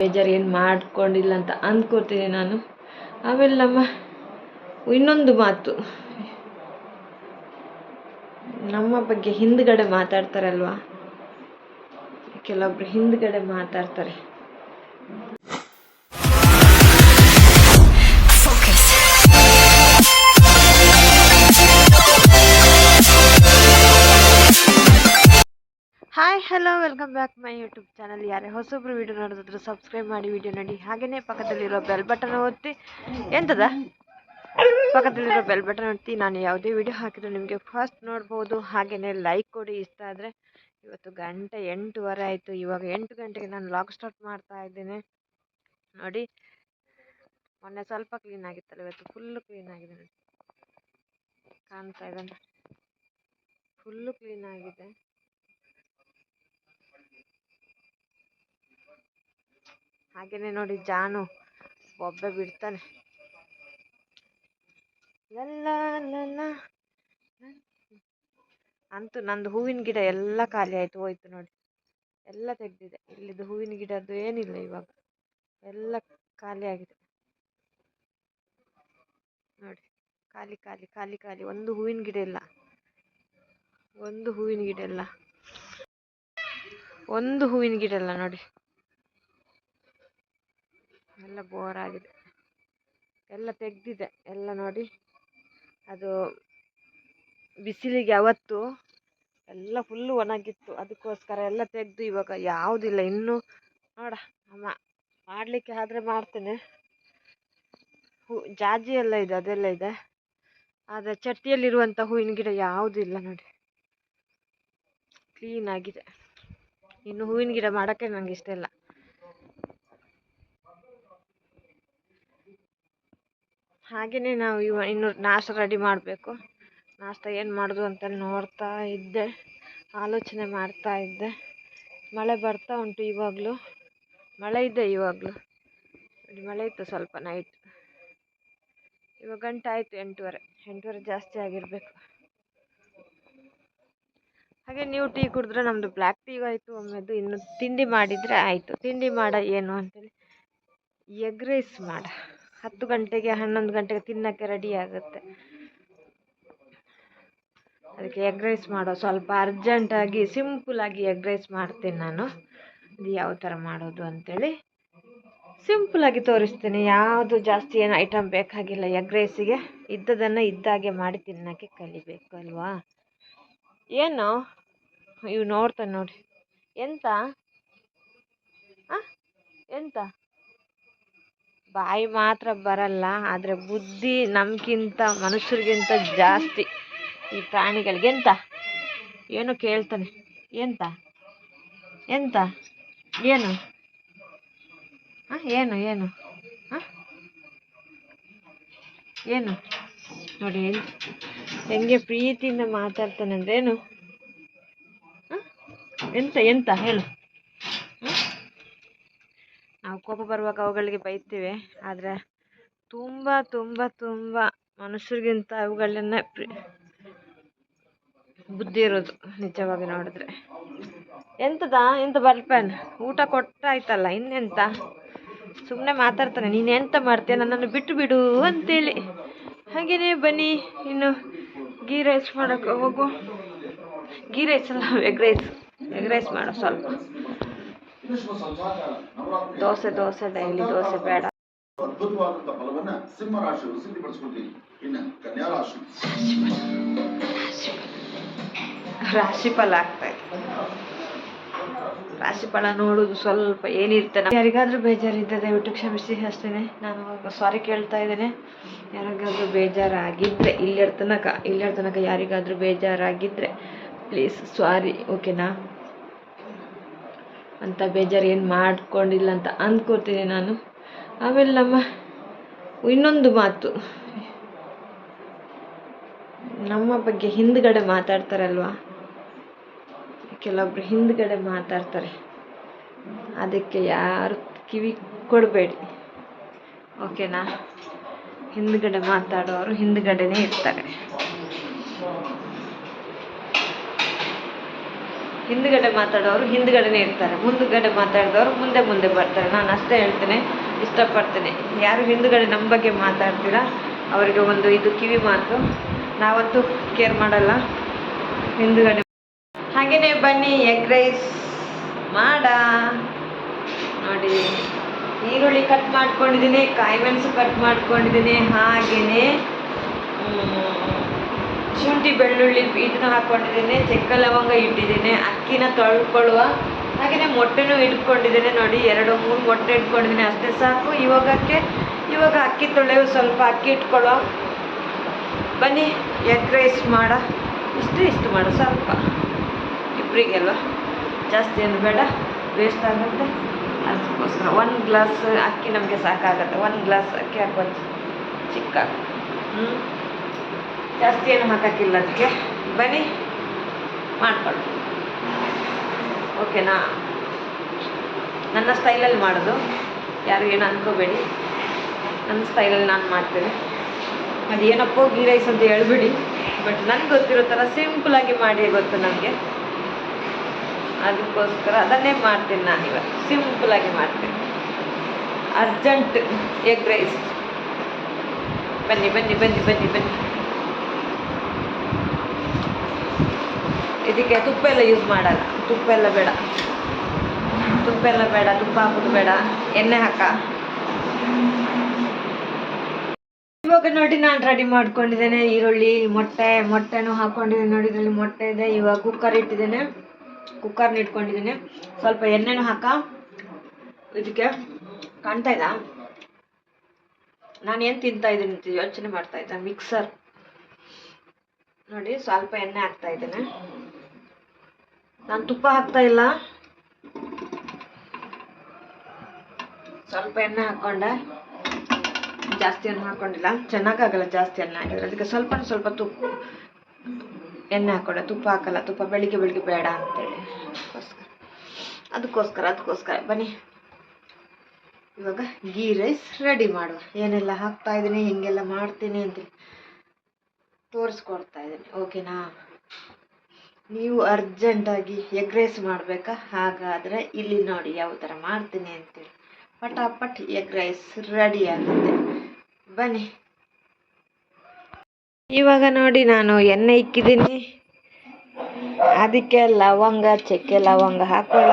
ಬೇಜಾರು ಏನು ಮಾಡ್ಕೊಂಡಿಲ್ಲ ಅಂತ ಅಂದ್ಕೋತೀನಿ ನಾನು. ಆಮೇಲೆ ನಮ್ಮ ಇನ್ನೊಂದು ಮಾತು. ನಮ್ಮ ಬಗ್ಗೆ ಹಿಂದ್ಗಡೆ ಮಾತಾಡ್ತಾರಲ್ವಾ? ಕೆಲವೊಬ್ರು ಹಿಂದ್ಗಡೆ ಮಾತಾಡ್ತಾರೆ. Hi hello welcome back my YouTube channel ಯಾರೇ ಹೊಸೊಬ್ರು ವಿಡಿಯೋ ನೋಡಿದ್ರು ಸಬ್ಸ್ಕ್ರೈಬ್ ಮಾಡಿ ವಿಡಿಯೋ ನೋಡಿ. ಹಾಗೆಯೇ ಪಕ್ಕದಲ್ಲಿರೋ ಬೆಲ್ ಬಟನ್ ಒತ್ತಿ. ಎಂತದ? ಪಕ್ಕದಲ್ಲಿರೋ ಬೆಲ್ ಬಟನ್ ಒತ್ತಿ. ನಾನು ಯಾವುದೇ ವಿಡಿಯೋ ಹಾಕಿದ್ರು ನಿಮಗೆ ಫಸ್ಟ್ ನೋಡ್ಬೋದು. ಹಾಗೆಯೇ ಲೈಕ್ ಕೊಡಿ. ಇಷ್ಟ ಆದರೆ ಇವತ್ತು ಗಂಟೆ ಎಂಟುವರೆ ಆಯಿತು. ಇವಾಗ ಎಂಟು ಗಂಟೆಗೆ ನಾನು ಲಾಗ್ ಸ್ಟಾರ್ಟ್ ಮಾಡ್ತಾ ಇದ್ದೇನೆ. ನೋಡಿ. ಮೊನ್ನೆ ಸ್ವಲ್ಪ ಕ್ಲೀನ್ ಆಗಿತ್ತಲ್ಲ, ಇವತ್ತು ಫುಲ್ಲು ಕ್ಲೀನ್ ಆಗಿದೆ ನೋಡಿ. ಕಾಣ್ತಾ ಇದೆ ಫುಲ್ಲು ಕ್ಲೀನ್ ಆಗಿದೆ. ಹಾಗೇನೆ ನೋಡಿ ಜಾನು ಒಬ್ಬ ಬಿಡ್ತಾನೆ. ಅಂತೂ ನಂದು ಹೂವಿನ ಗಿಡ ಎಲ್ಲ ಖಾಲಿ ಆಯ್ತು, ಹೋಯ್ತು ನೋಡಿ. ಎಲ್ಲ ತೆಗ್ದಿದೆ. ಇಲ್ಲಿದ್ದು ಹೂವಿನ ಗಿಡದ್ದು ಏನಿಲ್ಲ ಇವಾಗ. ಎಲ್ಲ ಖಾಲಿ ಆಗಿದೆ. ನೋಡಿ, ಖಾಲಿ ಖಾಲಿ ಖಾಲಿ ಖಾಲಿ. ಒಂದು ಹೂವಿನ ಗಿಡ ಇಲ್ಲ. ಒಂದು ಹೂವಿನ ಗಿಡ ಇಲ್ಲ. ಒಂದು ಹೂವಿನ ಗಿಡ ಇಲ್ಲ ನೋಡಿ. ಎಲ್ಲ ಬೋರಾಗಿದೆ ಎಲ್ಲ ತೆಗೆದಿದೆ, ಎಲ್ಲ ನೋಡಿ. ಅದು ಬಿಸಿಲಿಗೆ ಅವತ್ತು ಎಲ್ಲ ಫುಲ್ಲು ಒಣಗಿತ್ತು. ಅದಕ್ಕೋಸ್ಕರ ಎಲ್ಲ ತೆಗೆದು ಇವಾಗ ಯಾವುದಿಲ್ಲ ಇನ್ನೂ ನೋಡ, ಅಮ್ಮ ಮಾಡಲಿಕ್ಕೆ ಆದರೆ ಮಾಡ್ತೇನೆ. ಹೂ, ಜಾಜಿ ಎಲ್ಲ ಇದೆ, ಅದೆಲ್ಲ ಇದೆ. ಆದರೆ ಚಟ್ಟಿಯಲ್ಲಿರುವಂಥ ಹೂವಿನ ಗಿಡ ಯಾವುದೂ ಇಲ್ಲ ನೋಡಿ. ಕ್ಲೀನ್ ಆಗಿದೆ. ಇನ್ನು ಹೂವಿನ ಗಿಡ ಮಾಡೋಕ್ಕೆ ನನಗೆ ಇಷ್ಟ ಇಲ್ಲ. ಹಾಗೆಯೇ ನಾವು ಇವ ಇನ್ನು ನಾಷ್ಟ ರೆಡಿ ಮಾಡಬೇಕು. ನಾಷ್ಟ ಏನು ಮಾಡೋದು ಅಂತ ನೋಡ್ತಾ ಇದ್ದೆ, ಆಲೋಚನೆ ಮಾಡ್ತಾ ಇದ್ದೆ. ಮಳೆ ಬರ್ತಾ ಉಂಟು ಇವಾಗಲೂ. ಮಳೆ ಇದೆ ಇವಾಗಲೂ. ಮಳೆ ಇತ್ತು ಸ್ವಲ್ಪ ನೈಟ್ ಇವಾಗ ಗಂಟೆ ಆಯಿತು ಎಂಟೂವರೆ. ಎಂಟೂವರೆ ಜಾಸ್ತಿ ಆಗಿರಬೇಕು. ಹಾಗೆ ನೀವು ಟೀ ಕುಡಿದ್ರೆ ನಮ್ಮದು ಬ್ಲ್ಯಾಕ್ ಟೀ ಆಯಿತು, ಒಮ್ಮೆದು ಇನ್ನು ತಿಂಡಿ ಮಾಡಿದರೆ ಆಯಿತು. ತಿಂಡಿ ಮಾಡ ಏನು ಅಂತೇಳಿ ಎಗ್ ರೈಸ್ ಮಾಡ. ಹತ್ತು ಗಂಟೆಗೆ, ಹನ್ನೊಂದು ಗಂಟೆಗೆ ತಿನ್ನೋಕ್ಕೆ ರೆಡಿ ಆಗುತ್ತೆ. ಅದಕ್ಕೆ ಎಗ್ ರೈಸ್ ಮಾಡೋ ಸ್ವಲ್ಪ ಅರ್ಜೆಂಟಾಗಿ ಸಿಂಪಲಾಗಿ ಎಗ್ ರೈಸ್ ಮಾಡ್ತೀನಿ ನಾನು. ಅದು ಯಾವ ಥರ ಮಾಡೋದು ಅಂಥೇಳಿ ಸಿಂಪಲಾಗಿ ತೋರಿಸ್ತೀನಿ. ಯಾವುದು ಜಾಸ್ತಿ ಏನು ಐಟಮ್ ಬೇಕಾಗಿಲ್ಲ ಎಗ್ ರೈಸಿಗೆ ಇದ್ದದನ್ನು ಇದ್ದಾಗೆ ಮಾಡಿ ತಿನ್ನೋಕ್ಕೆ ಕಲಿಬೇಕು ಅಲ್ವಾ? ಏನು? ಇವು ನೋಡ್ತಾನೆ ನೋಡಿ. ಎಂತ? ಎಂತ? ಬಾಯಿ ಮಾತ್ರ ಬರಲ್ಲ, ಆದರೆ ಬುದ್ಧಿ ನಮಗಿಂತ ಮನುಷ್ಯರಿಗಿಂತ ಜಾಸ್ತಿ ಈ ಪ್ರಾಣಿಗಳಿಗೆ. ಎಂತ? ಏನು ಕೇಳ್ತಾನೆ? ಎಂತ? ಎಂತ? ಏನು? ಹಾಂ, ಏನು ಏನು? ಹಾಂ? ಏನು? ನೋಡಿ, ಹೆಂಗೆ ಪ್ರೀತಿಯಿಂದ ಮಾತಾಡ್ತಾನೆ ಅಂದ್ರೆ ಏನು? ಎಂತ ಎಂತ? ಹೇಳು. ಕೋಪ ಬರುವಾಗ ಅವುಗಳಿಗೆ ಬೈತೇವೆ. ಆದರೆ ತುಂಬ ತುಂಬ ತುಂಬ ಮನುಷ್ಯರಿಗಿಂತ ಅವುಗಳನ್ನ ಬುದ್ಧಿ ಇರೋದು ನಿಜವಾಗಿ ನೋಡಿದ್ರೆ. ಎಂತದ? ಎಂತ ಬರ್ಪನ್ ಊಟ ಕೊಟ್ಟಾಯ್ತಲ್ಲ, ಇನ್ನೆಂತ? ಸುಮ್ಮನೆ ಮಾತಾಡ್ತಾನೆ, ನೀನು ಎಂತ ಮಾಡ್ತೀಯ? ನನ್ನನ್ನು ಬಿಟ್ಟು ಬಿಡು ಅಂತೇಳಿ. ಹಾಗೇನೇ ಬನ್ನಿ, ಇನ್ನು ಗೀ ರೈಸ್ ಮಾಡೋಕೆ ಹೋಗು. ಗೀ ರೈಸ್ ಅಲ್ಲ, ಎಗ್ ರೈಸ್. ಎಗ್ ರೈಸ್ ಮಾಡೋ ಸ್ವಲ್ಪ. ದೋಸೆ ದೋಸೆ ಡೈಲಿ ದೋಸೆ ಬೇಡ. ಅದ್ಭುತವಾದಂತ ಫಲವನ್ನ ಸಿಂಹ ರಾಶಿಯವರು ಇನ್ನ ಕನ್ಯಾ ರಾಶಿ. ರಾಶಿಫಲ ಆಗ್ತಾ ಇದೆ. ರಾಶಿಫಲ ನೋಡುದು ಸ್ವಲ್ಪ ಏನಿರ್ತಾನೆ ಯಾರಿಗಾದ್ರೂ ಬೇಜಾರಿದ್ದ ದಯವಿಟ್ಟು ಕ್ಷಮಿಸಿ ಹೇಳ್ತೇನೆ ನಾನು ಸಾರಿ ಕೇಳ್ತಾ ಇದ್ದೇನೆ. ಯಾರಿಗಾದ್ರೂ ಬೇಜಾರಾಗಿದ್ರೆ ಇಲ್ಲಿರ ತನಕ ಇಲ್ಲಿರ ತನಕ ಯಾರಿಗಾದ್ರೂ ಬೇಜಾರಾಗಿದ್ರೆ ಪ್ಲೀಸ್ ಸಾರಿ ಓಕೆನಾ ಅಂತ ಬೇಜಾರು ಏನು ಮಾಡ್ಕೊಂಡಿಲ್ಲ ಅಂತ ಅಂದ್ಕೋತೀನಿ ನಾನು. ಆಮೇಲೆ ನಮ್ಮ ಇನ್ನೊಂದು ಮಾತು. ನಮ್ಮ ಬಗ್ಗೆ ಹಿಂದ್ಗಡೆ ಮಾತಾಡ್ತಾರಲ್ವಾ? ಕೆಲವೊಬ್ರು ಹಿಂದ್ಗಡೆ ಮಾತಾಡ್ತಾರೆ. ಅದಕ್ಕೆ ಯಾರು ಕಿವಿ ಕೊಡಬೇಡಿ. ಓಕೆನಾ? ಹಿಂದ್ಗಡೆ ಮಾತಾಡೋರು ಹಿಂದ್ಗಡೆನೇ ಇರ್ತಾರೆ. ಹಿಂದ್ಗಡೆ ಮಾತಾಡೋರು ಹಿಂದುಗಡೆನೇ ಇರ್ತಾರೆ, ಮುಂದ್ಗಡೆ ಮಾತಾಡಿದವರು ಮುಂದೆ ಮುಂದೆ ಬರ್ತಾರೆ. ನಾನು ಅಷ್ಟೇ ಹೇಳ್ತೇನೆ, ಇಷ್ಟಪಡ್ತೇನೆ. ಯಾರು ಹಿಂದ್ಗಡೆ ನಮ್ಮ ಬಗ್ಗೆ ಮಾತಾಡ್ತೀರಾ? ಅವರಿಗೆ ಒಂದು ಇದು ಕಿವಿ ಮಾತು. ನಾವಂತೂ ಕೇರ್ ಮಾಡಲ್ಲ. ಹಿಂದ್ಗಡೆ ಹಾಗೆಯೇ ಬನ್ನಿ ಎಗ್ ರೈಸ್ ಮಾಡ. ನೋಡಿ, ಈರುಳ್ಳಿ ಕಟ್ ಮಾಡ್ಕೊಂಡಿದ್ದೀನಿ, ಕಾಯಿ ಮೆಣಸು ಕಟ್ ಮಾಡ್ಕೊಂಡಿದ್ದೀನಿ ಹಾಗೆಯೇ ಶುಂಠಿ, ಬೆಳ್ಳುಳ್ಳಿ ಇದನ್ನ ಹಾಕ್ಕೊಂಡಿದ್ದೀನಿ ಚೆಕ್ಕ ಲವಂಗ ಇಟ್ಟಿದ್ದೀನಿ, ಅಕ್ಕಿನ ತೊಳ್ಕೊಳ್ಳುವ ಹಾಗೆಯೇ ಮೊಟ್ಟೆನೂ ಇಟ್ಕೊಂಡಿದ್ದೀನಿ ನೋಡಿ, ಎರಡು, ಮೂರು ಮೊಟ್ಟೆ ಇಟ್ಕೊಂಡಿದ್ದೀನಿ, ಅಷ್ಟೇ ಸಾಕು. ಇವಾಗಕ್ಕೆ, ಇವಾಗ ಅಕ್ಕಿ ತೊಳೆಯು ಸ್ವಲ್ಪ ಅಕ್ಕಿ ಇಟ್ಕೊಳ್ಳೋ. ಬನ್ನಿ, ಎಗ್ ರೈಸ್ ಮಾಡ. ಇಷ್ಟು ಇಷ್ಟು ಮಾಡು, ಸ್ವಲ್ಪ. ಇಬ್ಬರಿಗೆಲ್ಲ ಜಾಸ್ತಿ ಏನು ಬೇಡ, ವೇಸ್ಟ್ ಆಗುತ್ತೆ. ಅದಕ್ಕೋಸ್ಕರ ಒಂದು ಗ್ಲಾಸ್ ಅಕ್ಕಿ ನಮಗೆ ಸಾಕಾಗುತ್ತೆ. ಒಂದು ಗ್ಲಾಸ್ ಅಕ್ಕಿ ಹಾಕೋದು ಚಿಕ್ಕ ಹ್ಞೂ ಜಾಸ್ತಿ ಏನು ಮಾತಾಕಿಲ್ಲ ಅದಕ್ಕೆ. ಬನ್ನಿ, ಮಾಡ್ಕೊಳ್ಳಿ. ಓಕೆನಾ? ನನ್ನ ಸ್ಟೈಲಲ್ಲಿ ಮಾಡೋದು. ಯಾರು ಏನು ಅಂದ್ಕೋಬೇಡಿ ನನ್ನ ಸ್ಟೈಲಲ್ಲಿ ನಾನು ಮಾಡ್ತೇನೆ. ಅದು ಏನಪ್ಪೋ ಗೀ ರೈಸ್ ಅಂತ ಹೇಳ್ಬಿಡಿ. ಬಟ್ ನನಗೆ ಗೊತ್ತಿರೋ ಥರ ಸಿಂಪಲಾಗಿ ಮಾಡಿ ಗೊತ್ತು ನನಗೆ. ಅದಕ್ಕೋಸ್ಕರ ಅದನ್ನೇ ಮಾಡ್ತೀನಿ ನಾನು ಇವಾಗ. ಸಿಂಪಲಾಗಿ ಮಾಡ್ತೀನಿ. Urgent egg rice. ಬನ್ನಿ ಬನ್ನಿ ಬನ್ನಿ ಬನ್ನಿ ಬನ್ನಿ. ಇದಕ್ಕೆ ತುಪ್ಪ ಎಲ್ಲ ಯೂಸ್ ಮಾಡಲ್ಲ. ತುಪ್ಪ ಎಲ್ಲ ಬೇಡ. ತುಪ್ಪ ಎಲ್ಲ ಬೇಡ, ತುಪ್ಪ ಹಾಕೋದು ಬೇಡ. ಎಣ್ಣೆ ಹಾಕ. ಇವಾಗ ನೋಡಿ ನಾನು ರೆಡಿ ಮಾಡ್ಕೊಂಡಿದ್ದೇನೆ. ಈರುಳ್ಳಿ, ಮೊಟ್ಟೆ, ಮೊಟ್ಟೆನೂ ಹಾಕೊಂಡಿದ್ದೀನಿ ನೋಡಿ, ಇದರಲ್ಲಿ ಮೊಟ್ಟೆ ಇದೆ. ಇವಾಗ ಕುಕ್ಕರ್ ಇಟ್ಟಿದ್ದೇನೆ. ಕುಕ್ಕರ್ನ ಇಟ್ಕೊಂಡಿದ್ದೀನಿ. ಸ್ವಲ್ಪ ಎಣ್ಣೆನೂ ಹಾಕ. ಇದಕ್ಕೆ ಕಾಣ್ತಾ ಇದ್ದ ನಾನು ಏನು ತಿಂತಾ ಇದ್ದೀನಿ ಯೋಚನೆ ಮಾಡ್ತಾ ಇದ್ದೆ. ಮಿಕ್ಸರ್ ನೋಡಿ, ಸ್ವಲ್ಪ ಎಣ್ಣೆ ಹಾಕ್ತಾ ಇದ್ದೇನೆ. ನಾನು ತುಪ್ಪ ಹಾಕ್ತಾ ಇಲ್ಲ. ಸ್ವಲ್ಪ ಎಣ್ಣೆ ಹಾಕ್ಕೊಂಡೆ ಜಾಸ್ತಿ ಎಣ್ಣೆ ಹಾಕ್ಕೊಂಡಿಲ್ಲ ಚೆನ್ನಾಗಾಗಲ್ಲ ಜಾಸ್ತಿ ಎಣ್ಣೆ ಹಾಕಿದ್ರೆ. ಅದಕ್ಕೆ ಸ್ವಲ್ಪ ಸ್ವಲ್ಪ ತುಪ್ಪ ಎಣ್ಣೆ ಹಾಕ್ಕೊಂಡೆ ತುಪ್ಪ ಹಾಕಲ್ಲ. ತುಪ್ಪ ಬೆಳಿಗ್ಗೆ ಬೆಳಿಗ್ಗೆ ಬೇಡ ಅಂತೇಳಿ. ಅದಕ್ಕೋಸ್ಕರ. ಅದಕ್ಕೋಸ್ಕರ ಅದಕ್ಕೋಸ್ಕರ. ಬನ್ನಿ. ಇವಾಗ ಗೀ ರೈಸ್ ರೆಡಿ ಮಾಡುವ. ಏನೆಲ್ಲ ಹಾಕ್ತಾ ಇದ್ದೀನಿ, ಹಿಂಗೆಲ್ಲ ಮಾಡ್ತೀನಿ ಅಂತ ತೋರಿಸ್ಕೊಡ್ತಾ ಇದ್ದೀನಿ. ಓಕೆನಾ? ನೀವು ಅರ್ಜೆಂಟಾಗಿ ಎಗ್ ರೈಸ್ ಮಾಡಬೇಕಾ? ಹಾಗಾದರೆ ಇಲ್ಲಿ ನೋಡಿ ಯಾವ ಥರ ಮಾಡ್ತೀನಿ ಅಂತೇಳಿ. ಪಟಾಪಟ್ ಎಗ್ ರೈಸ್ ರೆಡಿ ಆಗುತ್ತೆ. ಬನ್ನಿ. ಇವಾಗ ನೋಡಿ ನಾನು ಎಣ್ಣೆ ಇಕ್ಕಿದ್ದೀನಿ. ಅದಕ್ಕೆ ಲವಂಗ, ಚಕ್ಕೆ ಲವಂಗ ಹಾಕೊಳ್ಳ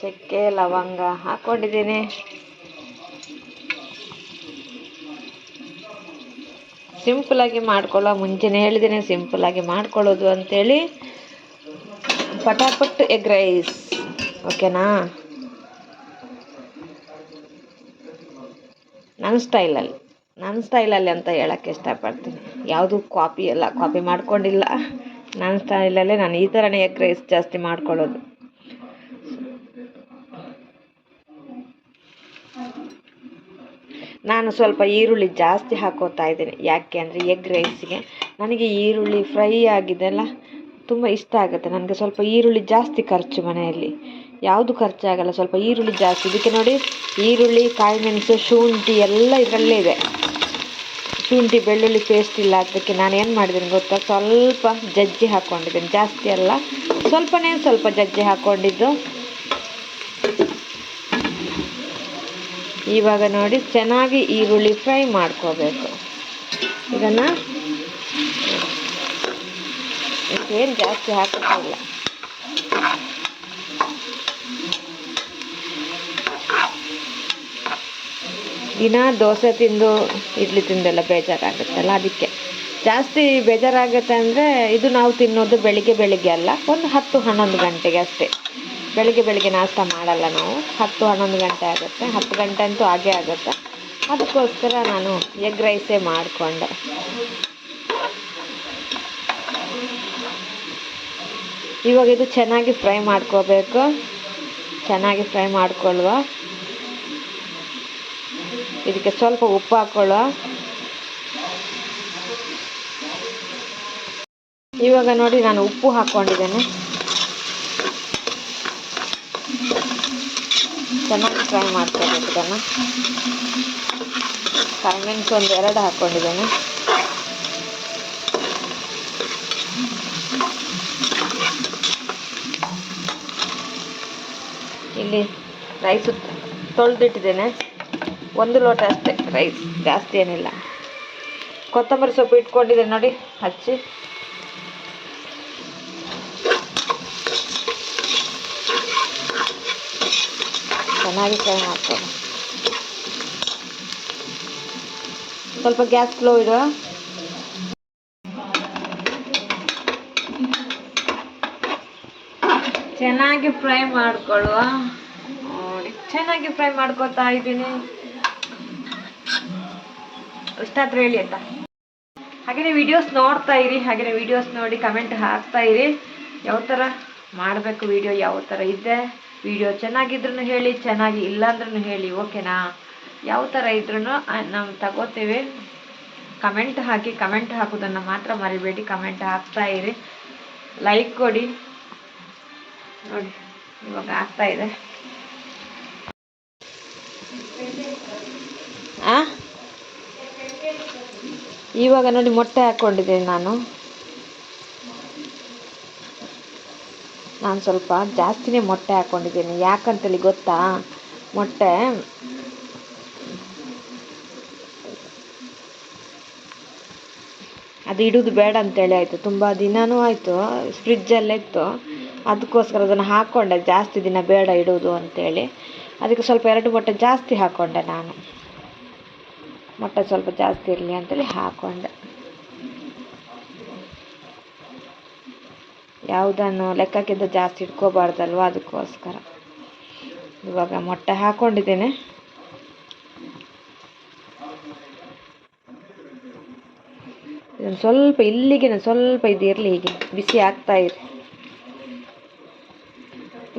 ಚಕ್ಕೆ, ಲವಂಗ ಹಾಕೊಂಡಿದ್ದೀನಿ. ಸಿಂಪಲಾಗಿ ಮಾಡ್ಕೊಳ್ಳೋ ಮುಂಚೆನೇ ಹೇಳಿದ್ದೀನಿ ಸಿಂಪಲಾಗಿ ಮಾಡ್ಕೊಳ್ಳೋದು ಅಂಥೇಳಿ ಪಟಾಪಟ್ ಎಗ್ ರೈಸ್. ಓಕೆನಾ ನನ್ನ ಸ್ಟೈಲಲ್ಲಿ ನನ್ನ ಸ್ಟೈಲಲ್ಲಿ ಅಂತ ಹೇಳೋಕ್ಕೆ ಇಷ್ಟಪಡ್ತೀನಿ. ಯಾವುದು ಕಾಪಿ ಅಲ್ಲ ಕಾಪಿ ಮಾಡ್ಕೊಂಡಿಲ್ಲ. ನನ್ನ ಸ್ಟೈಲಲ್ಲೇ ನಾನು ಈ ಥರನೇ ಎಗ್ ರೈಸ್ ಜಾಸ್ತಿ ಮಾಡ್ಕೊಳ್ಳೋದು. ನಾನು ಸ್ವಲ್ಪ ಈರುಳ್ಳಿ ಜಾಸ್ತಿ ಹಾಕೋತಾ ಇದ್ದೀನಿ. ಯಾಕೆ ಅಂದರೆ ಎಗ್ ರೈಸಿಗೆ ನನಗೆ ಈರುಳ್ಳಿ ಫ್ರೈ ಆಗಿದೆಲ್ಲ ತುಂಬ ಇಷ್ಟ ಆಗುತ್ತೆ. ನನಗೆ ಸ್ವಲ್ಪ ಈರುಳ್ಳಿ ಜಾಸ್ತಿ ಖರ್ಚು ಮನೆಯಲ್ಲಿ. ಯಾವುದು ಖರ್ಚಾಗಲ್ಲ ಸ್ವಲ್ಪ ಈರುಳ್ಳಿ ಜಾಸ್ತಿ. ಇದಕ್ಕೆ ನೋಡಿ, ಈರುಳ್ಳಿ, ಕಾಯಿಮೆಣಸು, ಶುಂಠಿ ಎಲ್ಲ ಇದರಲ್ಲೇ ಇದೆ. ಶುಂಠಿ, ಬೆಳ್ಳುಳ್ಳಿ ಪೇಸ್ಟ್ ಇಲ್ಲ. ಅದಕ್ಕೆ ನಾನು ಏನು ಮಾಡಿದ್ದೀನಿ ಗೊತ್ತಾ? ಸ್ವಲ್ಪ ಜಜ್ಜಿ ಹಾಕ್ಕೊಂಡಿದ್ದೀನಿ ಜಾಸ್ತಿ ಅಲ್ಲ, ಸ್ವಲ್ಪನೇ ಸ್ವಲ್ಪ ಜಜ್ಜಿ ಹಾಕ್ಕೊಂಡಿದ್ದು ಇವಾಗ ನೋಡಿ ಚೆನ್ನಾಗಿ ಈರುಳ್ಳಿ ಫ್ರೈ ಮಾಡ್ಕೋಬೇಕು. ಇದನ್ನು ಏನು ಜಾಸ್ತಿ ಹಾಕೋಲ್ಲ ದಿನ ದೋಸೆ ತಿಂದು ಇಡ್ಲಿ ತಿಂದೆಲ್ಲ ಬೇಜಾರಾಗುತ್ತಲ್ಲ ಅದಕ್ಕೆ. ಜಾಸ್ತಿ ಬೇಜಾರಾಗುತ್ತೆ ಅಂದರೆ ಇದು ನಾವು ತಿನ್ನೋದು ಬೆಳಿಗ್ಗೆ ಬೆಳಿಗ್ಗೆ ಅಲ್ಲ, ಒಂದು ಹತ್ತು ಹನ್ನೊಂದು ಗಂಟೆಗೆ ಅಷ್ಟೇ. ಬೆಳಿಗ್ಗೆ ಬೆಳಿಗ್ಗೆ ನಾಷ್ಟ ಮಾಡಲ್ಲ ನಾವು. ಹತ್ತು, ಹನ್ನೊಂದು ಗಂಟೆ ಆಗುತ್ತೆ. ಹತ್ತು ಗಂಟೆ ಅಂತೂ ಆಗೇ ಆಗುತ್ತೆ. ಅದಕ್ಕೋಸ್ಕರ ನಾನು ಎಗ್ ರೈಸೇ ಮಾಡಿಕೊಂಡೆ. ಇವಾಗ ಇದು ಚೆನ್ನಾಗಿ ಫ್ರೈ ಮಾಡ್ಕೋಬೇಕು. ಚೆನ್ನಾಗಿ ಫ್ರೈ ಮಾಡ್ಕೊಳ್ಳುವ. ಇದಕ್ಕೆ ಸ್ವಲ್ಪ ಉಪ್ಪು ಹಾಕೊಳ್ಳುವ. ಇವಾಗ ನೋಡಿ ನಾನು ಉಪ್ಪು ಹಾಕ್ಕೊಂಡಿದ್ದೇನೆ. ಚೆನ್ನಾಗಿ ಫ್ರೈ ಮಾಡ್ಕೋಬೇಕು ಇದನ್ನು. ಕಾಯಿಮೆಣ್ಸು ಒಂದು ಎರಡು ಹಾಕ್ಕೊಂಡಿದ್ದೇನೆ ಇಲ್ಲಿ ರೈಸ್ ತೊಳೆದಿಟ್ಟಿದ್ದೇನೆ. ಒಂದು ಲೋಟ ಅಷ್ಟೇ ರೈಸ್ ಜಾಸ್ತಿ ಏನಿಲ್ಲ. ಕೊತ್ತಂಬರಿ ಸೊಪ್ಪು ಇಟ್ಕೊಂಡಿದ್ದೇನೆ ನೋಡಿ, ಹಚ್ಚಿ. ಚೆನ್ನಾಗಿ ಫ್ರೈ ಮಾಡ್ಕೊಳ್ಳಿ ಸ್ವಲ್ಪ ಗ್ಯಾಸ್ ಸ್ಲೋ ಇಡು. ಚೆನ್ನಾಗಿ ಫ್ರೈ ಮಾಡ್ಕೊಳ್ಳುವ ನೋಡಿ, ಚೆನ್ನಾಗಿ ಫ್ರೈ ಮಾಡ್ಕೊತಾ ಇದ್ದೀನಿ. ಇಷ್ಟಾದ್ರೆ ಹೇಳಿ ಆಯ್ತಾ? ಹಾಗೆಯೇ ವಿಡಿಯೋಸ್ ನೋಡ್ತಾ ಇರಿ ಹಾಗೆಯೇ ವಿಡಿಯೋಸ್ ನೋಡಿ ಕಮೆಂಟ್ ಹಾಕ್ತಾ ಇರಿ. ಯಾವ ಥರ ಮಾಡಬೇಕು ವಿಡಿಯೋ ಯಾವ ಥರ ಇದೆ? ವಿಡಿಯೋ ಚೆನ್ನಾಗಿದ್ರೂ ಹೇಳಿ, ಚೆನ್ನಾಗಿ ಇಲ್ಲ ಅಂದ್ರೂ ಹೇಳಿ, ಓಕೆನಾ? ಯಾವ ಥರ ಇದ್ರೂ ನಾವು ತಗೋತೇವೆ. ಕಮೆಂಟ್ ಹಾಕಿ, ಕಮೆಂಟ್ ಹಾಕೋದನ್ನು ಮಾತ್ರ ಮರಿಬೇಡಿ. ಕಮೆಂಟ್ ಹಾಕ್ತಾ ಇರಿ. ಲೈಕ್ ಕೊಡಿ. ನೋಡಿ, ಇವಾಗ ಆಗ್ತಾ ಇದೆ. ಇವಾಗ ನೋಡಿ ಮೊಟ್ಟೆ ಹಾಕ್ಕೊಂಡಿದ್ದೀನಿ ನಾನು. ನಾನು ಸ್ವಲ್ಪ ಜಾಸ್ತಿನೇ ಮೊಟ್ಟೆ ಹಾಕ್ಕೊಂಡಿದ್ದೀನಿ ಯಾಕಂತೇಳಿ ಗೊತ್ತಾ? ಮೊಟ್ಟೆ ಅದು ಇಡೋದು ಬೇಡ ಅಂತೇಳಿ ಆಯಿತು. ತುಂಬ ದಿನವೂ ಆಯಿತು ಫ್ರಿಜ್ಜಲ್ಲಿತ್ತು ಅದಕ್ಕೋಸ್ಕರ ಅದನ್ನು ಹಾಕ್ಕೊಂಡೆ ಜಾಸ್ತಿ ದಿನ ಬೇಡ ಇಡೋದು ಅಂತೇಳಿ. ಅದಕ್ಕೆ ಸ್ವಲ್ಪ ಎರಡು ಮೊಟ್ಟೆ ಜಾಸ್ತಿ ಹಾಕ್ಕೊಂಡೆ ನಾನು. ಮೊಟ್ಟೆ ಸ್ವಲ್ಪ ಜಾಸ್ತಿ ಇರಲಿ ಅಂತೇಳಿ ಹಾಕ್ಕೊಂಡೆ ಯಾವುದನ್ನು ಲೆಕ್ಕಕ್ಕಿಂತ ಜಾಸ್ತಿ ಇಟ್ಕೋಬಾರ್ದಲ್ವ ಅದಕ್ಕೋಸ್ಕರ. ಇವಾಗ ಮೊಟ್ಟೆ ಹಾಕ್ಕೊಂಡಿದ್ದೇನೆ ಇದನ್ನು ಸ್ವಲ್ಪ ಇಲ್ಲಿಗೆ ಸ್ವಲ್ಪ ಇದು ಇರಲಿ ಹೀಗೆ, ಬಿಸಿ ಆಗ್ತಾ ಇರಿ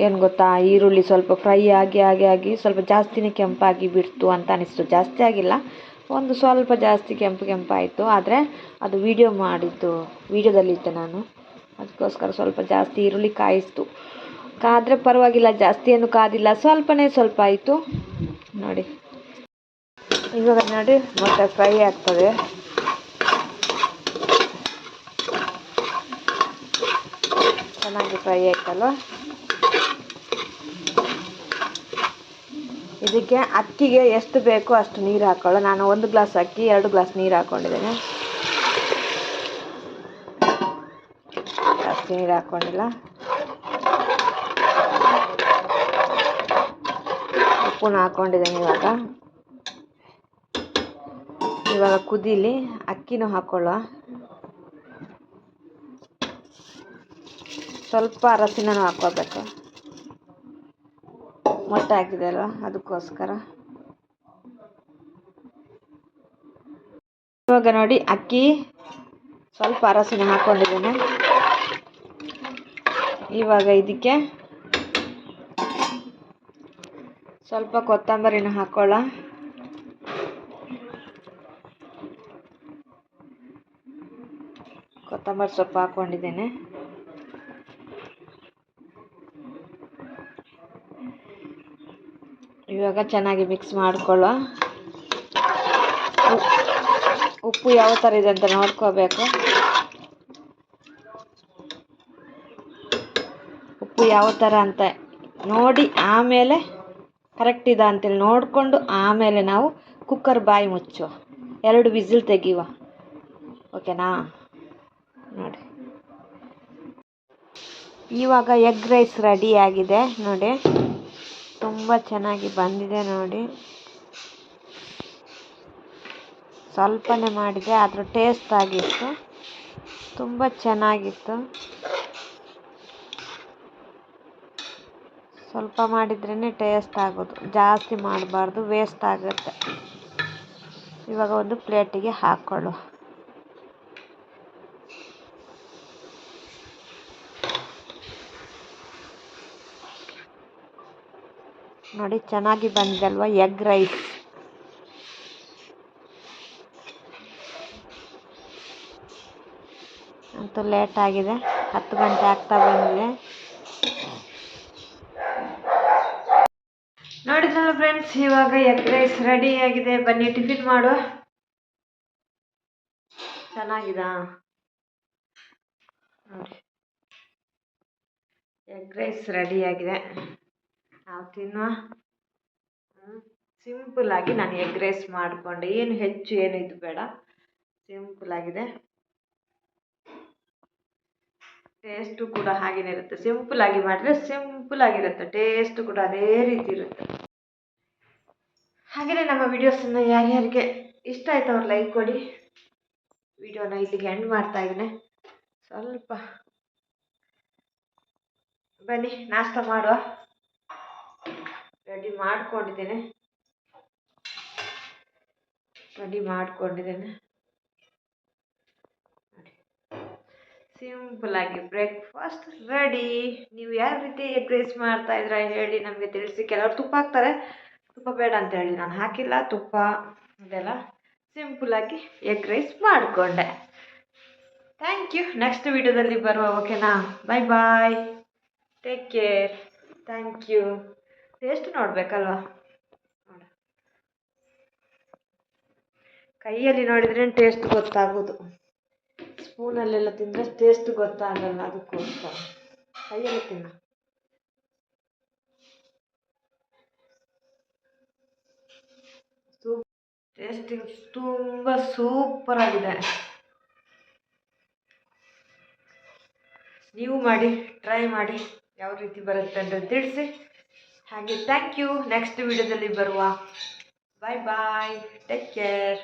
ಏನು ಗೊತ್ತಾ, ಈರುಳ್ಳಿ ಸ್ವಲ್ಪ ಫ್ರೈ ಆಗಿ ಆಗಿ ಆಗಿ ಸ್ವಲ್ಪ ಜಾಸ್ತಿನೇ ಕೆಂಪಾಗಿ ಬಿಡ್ತು ಅಂತ ಅನಿಸ್ತು. ಜಾಸ್ತಿ ಆಗಿಲ್ಲ, ಒಂದು ಸ್ವಲ್ಪ ಜಾಸ್ತಿ ಕೆಂಪು ಕೆಂಪಾಯಿತು. ಆದರೆ ಅದು ವಿಡಿಯೋ ಮಾಡಿದ್ದು ವಿಡಿಯೋದಲ್ಲಿದ್ದೆ ನಾನು. ಅದಕ್ಕೋಸ್ಕರ ಸ್ವಲ್ಪ ಜಾಸ್ತಿ ಈರುಳ್ಳಿ ಕಾಯಿಸ್ತು. ಕಾದರೆ ಪರವಾಗಿಲ್ಲ, ಜಾಸ್ತಿ ಏನು ಕಾದಿಲ್ಲ. ಸ್ವಲ್ಪನೇ ಸ್ವಲ್ಪ ಆಯಿತು. ನೋಡಿ. ಇವಾಗ ನೋಡಿ ಮೊಟ್ಟೆ ಫ್ರೈ ಆಗ್ತದೆ. ಚೆನ್ನಾಗಿ ಫ್ರೈ ಆಯ್ತಲ್ವ? ಇದಕ್ಕೆ ಅಕ್ಕಿಗೆ ಎಷ್ಟು ಬೇಕೋ ಅಷ್ಟು ನೀರು ಹಾಕೊಳ್ಳೋ ನಾನು ಒಂದು ಗ್ಲಾಸ್ ಅಕ್ಕಿ, ಎರಡು ಗ್ಲಾಸ್ ನೀರು ಹಾಕ್ಕೊಂಡಿದ್ದೇನೆ ಜಾಸ್ತಿ ನೀರು ಹಾಕೊಂಡಿಲ್ಲ. ಉಪ್ಪುನ ಹಾಕ್ಕೊಂಡಿದ್ದೇನೆ ಇವಾಗ. ಇವಾಗ ಕುದೀಲಿ, ಅಕ್ಕಿನೂ ಹಾಕೊಳ್ಳುವ. ಸ್ವಲ್ಪ ಅರಸಿನೂ ಹಾಕ್ಕೋಬೇಕು ಮೊಟ್ಟೆ ಹಾಕಿದೆ ಅಲ್ವ, ಅದಕ್ಕೋಸ್ಕರ. ಇವಾಗ ನೋಡಿ, ಅಕ್ಕಿ, ಸ್ವಲ್ಪ ಅರಸಿನ ಹಾಕ್ಕೊಂಡಿದ್ದೇನೆ ಇವಾಗ ಇದಕ್ಕೆ ಸ್ವಲ್ಪ ಕೊತ್ತಂಬರಿನ ಹಾಕೊಳ್ಳ. ಕೊತ್ತಂಬರಿ ಸೊಪ್ಪು ಹಾಕ್ಕೊಂಡಿದ್ದೇನೆ ಇವಾಗ ಚೆನ್ನಾಗಿ ಮಿಕ್ಸ್ ಮಾಡ್ಕೊಳ್ಳೋ ಉಪ್ಪು ಯಾವ ಥರ ಇದೆ ಅಂತ ನೋಡ್ಕೋಬೇಕು ಉಪ್ಪು ಯಾವ ಥರ ಅಂತ ನೋಡಿ ಆಮೇಲೆ ಕರೆಕ್ಟ್ ಇದೆ ಅಂತೇಳಿ ನೋಡಿಕೊಂಡು ಆಮೇಲೆ ನಾವು ಕುಕ್ಕರ್ ಬಾಯಿ ಮುಚ್ಚುವ. ಎರಡು ವಿಸಿಲ್ ತೆಗೆಯುವ. ಓಕೆನಾ ನೋಡಿ. ಇವಾಗ ಎಗ್ ರೈಸ್ ರೆಡಿ ಆಗಿದೆ. ನೋಡಿ. ತುಂಬ ಚೆನ್ನಾಗಿ ಬಂದಿದೆ ನೋಡಿ. ಸ್ವಲ್ಪನೇ ಮಾಡಿದೆ ಆದರೂ ಟೇಸ್ಟ್ ಆಗಿತ್ತು. ತುಂಬ ಚೆನ್ನಾಗಿತ್ತು. ಸ್ವಲ್ಪ ಮಾಡಿದ್ರೇ ಟೇಸ್ಟ್ ಆಗೋದು. ಜಾಸ್ತಿ ಮಾಡಬಾರ್ದು ವೇಸ್ಟ್ ಆಗುತ್ತೆ. ಇವಾಗ ಒಂದು ಪ್ಲೇಟಿಗೆ ಹಾಕ್ಕೊಳ್ಳು ನೋಡಿ, ಚೆನ್ನಾಗಿ ಬಂದಲ್ವ ಎಗ್ ರೈಸ್ ಅಂತೂ ಲೇಟ್ ಆಗಿದೆ. ಹತ್ತು ಗಂಟೆ ಆಗ್ತಾ ಬಂದಿದೆ. ಫ್ರೆಂಡ್ಸ್ ಇವಾಗ ಎಗ್ ರೈಸ್ ರೆಡಿ ಆಗಿದೆ. ಬನ್ನಿ ಟಿಫಿನ್ ಮಾಡುವ. ಚೆನ್ನಾಗಿದಾ? ಎಗ್ ರೈಸ್ ರೆಡಿ ಆಗಿದೆ. ನಾವು ನಾವು ತಿನ್ನುವ ಸಿಂಪಲ್ ಆಗಿ ನಾನು ಎಗ್ ರೈಸ್ ಮಾಡಿಕೊಂಡೆ. ಏನು ಹೆಚ್ಚು, ಏನು ಇದು ಬೇಡ. ಸಿಂಪಲ್ ಆಗಿದೆ. ಟೇಸ್ಟು ಕೂಡ ಹಾಗೇನೆ ಇರುತ್ತೆ. ಸಿಂಪಲ್ ಆಗಿ ಮಾಡಿದ್ರೆ ಸಿಂಪಲ್ ಆಗಿರುತ್ತೆ. ಟೇಸ್ಟ್ ಕೂಡ ಅದೇ ರೀತಿ ಇರುತ್ತೆ. ಹಾಗೆಯೇ ನಮ್ಮ ವಿಡಿಯೋಸನ್ನು ಯಾರ್ಯಾರಿಗೆ ಇಷ್ಟ ಆಯ್ತು ಅವ್ರು ಲೈಕ್ ಕೊಡಿ. ವಿಡಿಯೋನ ಇಲ್ಲಿಗೆ ಎಂಡ್ ಮಾಡ್ತಾ ಇದ್ದೀನಿ. ಸ್ವಲ್ಪ ಬನ್ನಿ, ನಾಷ್ಟ ಮಾಡುವ. ರೆಡಿ ಮಾಡ್ಕೊಂಡಿದ್ದೇನೆ. ರೆಡಿ ಮಾಡ್ಕೊಂಡಿದ್ದೇನೆ. ಸಿಂಪಲ್ ಆಗಿ ಬ್ರೇಕ್ಫಾಸ್ಟ್ ರೆಡಿ ನೀವು ಯಾವ ರೀತಿ ಎಗ್ ಮಾಡ್ತಾ ಇದ್ದೀರಾ ಹೇಳಿ ನಮಗೆ ತಿಳಿಸಿ. ಕೆಲವರು ತುಪ್ಪ ಹಾಕ್ತಾರೆ. ತುಪ್ಪ ಬೇಡ ಅಂತ ಹೇಳಿ ನಾನು ಹಾಕಿಲ್ಲ. ತುಪ್ಪ ಇದೆಲ್ಲ ಸಿಂಪಲ್ ಆಗಿ ಎಗ್ ರೈಸ್ ಮಾಡಿಕೊಂಡೆ. ಥ್ಯಾಂಕ್ ಯು ನೆಕ್ಸ್ಟ್ ವಿಡಿಯೋದಲ್ಲಿ ಬರುವ ಓಕೆನಾ bye bye take care thank you taste ನೋಡಬೇಕಲ್ವಾ? ನೋಡ. ಕೈಯಲ್ಲಿ ನೋಡಿದ್ರೆ ಟೇಸ್ಟ್ ಗೊತ್ತಾಗೋದು. ಸ್ಪೂನಲ್ಲೆಲ್ಲ ತಿಂದರೆ ಟೇಸ್ಟ್ ಗೊತ್ತಾಗಲ್ಲ ಅದಕ್ಕೋಸ್ಕರ. ಕೈಯಲ್ಲಿ ತಿನ್ನ. ಟೇಸ್ಟಿಂಗ್ ತುಂಬ ಸೂಪರ್ ಆಗಿದೆ. ನೀವು ಮಾಡಿ ಟ್ರೈ ಮಾಡಿ ಯಾವ ರೀತಿ ಬರುತ್ತೆ ಅಂತ ತಿಳಿಸಿ. ಹಾಗೆ ಥ್ಯಾಂಕ್ ಯು ನೆಕ್ಸ್ಟ್ ವಿಡಿಯೋದಲ್ಲಿ ಬರುವ. ಬಾಯ್ ಬಾಯ್ ಟೇಕ್ ಕೇರ್